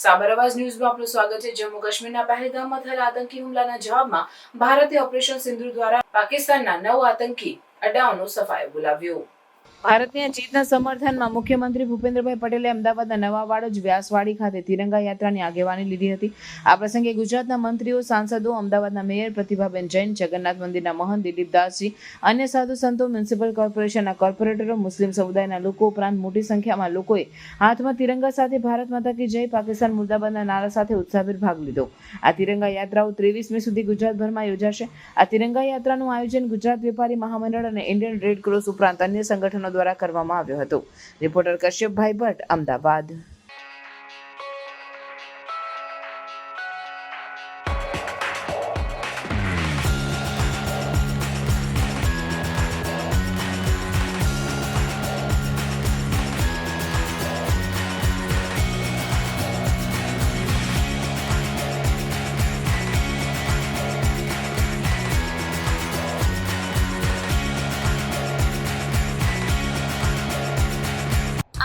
સાબર અવાજ ન્યૂઝમાં આપનું સ્વાગત છે. જમ્મુ કાશ્મીરના પહેલગામમાં થયેલા આતંકી હુમલાના જવાબમાં ભારતે ઓપરેશન સિંધુ દ્વારા પાકિસ્તાનના નવ આતંકી અડાઓનો સફાયો બોલાવ્યો. ભારતની જીતના સમર્થનમાં મુખ્યમંત્રી ભૂપેન્દ્રભાઈ પટેલે અમદાવાદના નવા વાડજ વ્યાસવાડી ખાતે તિરંગા યાત્રાની આગેવાની લીધી હતી. આ પ્રસંગે ગુજરાતના મંત્રીઓ, સાંસદો, અમદાવાદના મેયર પ્રતિભાબેન જૈન, જગન્નાથ મંદિરના મહંત દિલીપદાસજી, અન્ય સાધુ સંતો, મ્યુનિસિપલ કોર્પોરેશનના કોર્પોરેટરો, મુસ્લિમ સમુદાયના લોકો ઉપરાંત મોટી સંખ્યામાં લોકોએ હાથમાં તિરંગા સાથે ભારત માતા કી જય, પાકિસ્તાન મુર્દાબાદના નારા સાથે ઉત્સાહભેર ભાગ લીધો. આ તિરંગા યાત્રાઓ ત્રેવીસમી સુધી ગુજરાતભરમાં યોજાશે. આ તિરંગા યાત્રાનું આયોજન ગુજરાત વેપારી મહામંડળ અને ઇન્ડિયન રેડ ક્રોસ ઉપરાંત અન્ય સંગઠનો દ્વારા કરવામાં આવ્યો હતો. રિપોર્ટર કશ્યપભાઈ ભટ્ટ અમદાવાદ.